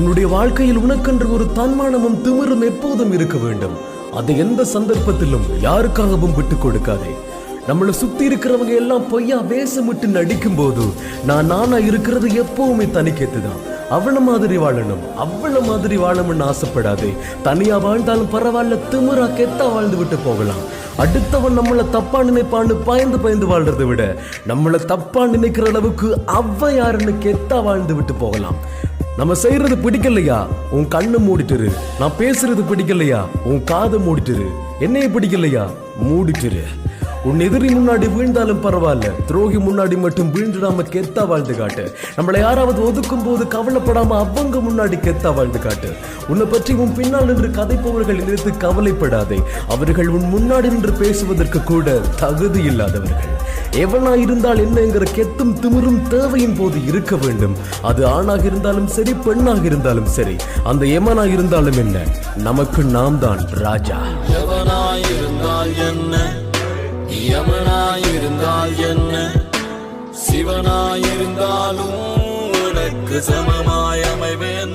உன்னுடைய வாழ்க்கையில் உனக்கென்று ஒரு தன்மானமும் திமிரும் எப்போதும் இருக்க வேண்டும். அதை எந்த சந்தர்ப்பத்திலும் யாருக்காகவும் விட்டு கொடுக்காதே. நம்மளை சுத்தி இருக்கிறவங்க எல்லாம் பொய்யா வேஷமிட்டு நடிக்கும் போது நான் நானா இருக்கிறது எப்பவுமே தனிக்கேத்து தான் அவள மாதிரி வாழணும் அவள மாதிரி வாழணும்னு ஆசைப்படாதே. தனியா வாழ்ந்தாலும் பரவாயில்ல திமுறா கெத்தா வாழ்ந்து விட்டு போகலாம். அடுத்தவன் நம்மள தப்பா நினைப்பான்னு பயந்து பயந்து வாழ்றதை விட நம்மள தப்பா நினைக்கிற அளவுக்கு அவ யாருன்னு கெத்தா வாழ்ந்து விட்டு போகலாம். நம்ம செய்யறது பிடிக்கலையா? உன் கண்ணு மூடிட்டுரு. நான் பேசுறது பிடிக்கலையா? உன் காதை மூடிட்டுரு. என்னைய பிடிக்கலையா? மூடிட்டுரு. உன் எதிரி முன்னாடி வீழ்ந்தாலும் பரவாயில்ல. துரோகி முன்னாடி மட்டும் வீழ்ந்துடாம கெத்தா வாழ்ந்து காட்டு. நம்மளை யாராவது ஒதுக்கும் போது கவலைப்படாம அவங்க முன்னாடி கெத்தா வாழ்ந்து காட்டு. உன்னை பற்றி உன் பின்னால் நின்று கதைப்பவர்கள் நினைத்து கவலைப்படாதே. அவர்கள் உன் முன்னாடி நின்று பேசுவதற்கு கூட தகுதி இல்லாதவர்கள். எவனா இருந்தால் என்னங்கிற கெத்தும் திமிரும் தேவையின் போது இருக்க வேண்டும். அது ஆணாக இருந்தாலும் சரி பெண்ணாக இருந்தாலும் சரி. அந்த எமனா இருந்தாலும் என்ன? நமக்கு நாம் தான் ராஜா. எவனாயிருந்தால் என்ன? யமனாயிருந்தால் என்ன? சிவனாயிருந்தாலும் உனக்கு சமமாய் அமைவேன்.